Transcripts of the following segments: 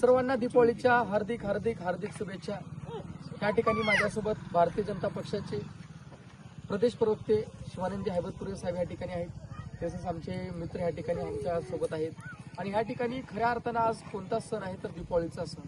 सर्वांना दीपावलीच्या हार्दिक हार्दिक हार्दिक शुभेच्छा. या ठिकाणी माझ्यासोबत भारतीय जनता पक्षाचे प्रदेश प्रवक्ते शिवानंदी हैबतपुरे साहेब या ठिकाणी आहेत. तसेच आमचे मित्र या ठिकाणी आमच्यासोबत आहेत. आणि या ठिकाणी खऱ्या अर्थानं आज कोणता सण आहे तर दीपावलीचा सण.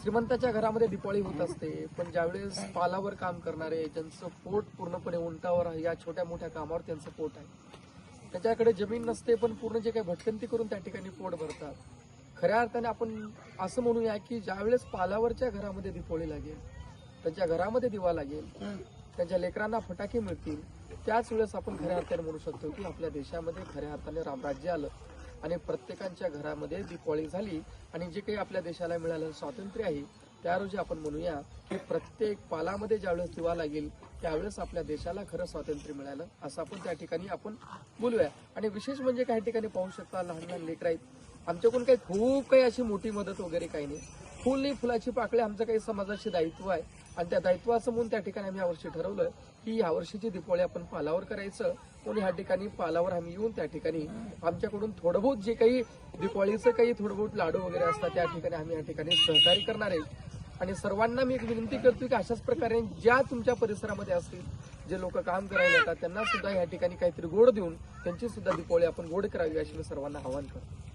श्रीमंताच्या घरामध्ये दीपावली होत असते पण ज्यावेळेस पालावर काम करणारे ज्यांचं पोट पूर्णपणे उंटावर आहे या छोट्या मोठ्या कामावर त्यांचं पोट आहे. त्याच्याकडे जमीन नसते पण पूर्ण जे काही भटकंती करून त्या ठिकाणी पोट भरतात. खऱ्या अर्थाने आपण असं म्हणूया की ज्यावेळेस पालावरच्या घरामध्ये दिपोळी लागेल त्यांच्या घरामध्ये दिवा लागेल त्यांच्या लेकरांना फटाके मिळतील त्याच वेळेस आपण खऱ्या अर्थाने म्हणू शकतो की आपल्या देशामध्ये खऱ्या अर्थाने रामराज्य आलं आणि प्रत्येकांच्या घरामध्ये दिपाळी झाली आणि जे काही आपल्या देशाला मिळालं स्वातंत्र्य आहे त्या रोजी आपण म्हणूया की प्रत्येक पालामध्ये ज्यावेळेस दिवा लागेल त्यावेळेस आपल्या देशाला खरं स्वातंत्र्य मिळालं. असं आपण त्या ठिकाणी आपण बोलूया. आणि विशेष म्हणजे काही ठिकाणी पाहू शकता लहान लहान लेकर आहेत आमच्याकडून काही खूप काही अशी मोठी मदत वगैरे काही नाही. फुल नाही फुलाची पाकळी आमचं काही समाजाचे दायित्व आहे. आणि त्या दायित्वाचं म्हणून त्या ठिकाणी आम्ही यावर्षी ठरवलं की यावर्षीची दीपावली आपण पालावर करायचं. म्हणून ह्या ठिकाणी पालावर आम्ही येऊन त्या ठिकाणी आमच्याकडून थोडं बहुत जे काही दीपावळीचं काही थोडं बहुत लाडू वगैरे असतात त्या ठिकाणी आम्ही या ठिकाणी सहकार्य करणार आहे. आणि सर्वांना मी एक विनंती करतो की अशाच प्रकारे ज्या तुमच्या परिसरामध्ये असतील जे लोक काम करायला येतात त्यांना सुद्धा या ठिकाणी काहीतरी गोड देऊन त्यांची सुद्धा दीपावली आपण गोड करावी अशी मी सर्वांना आवाहन करतो.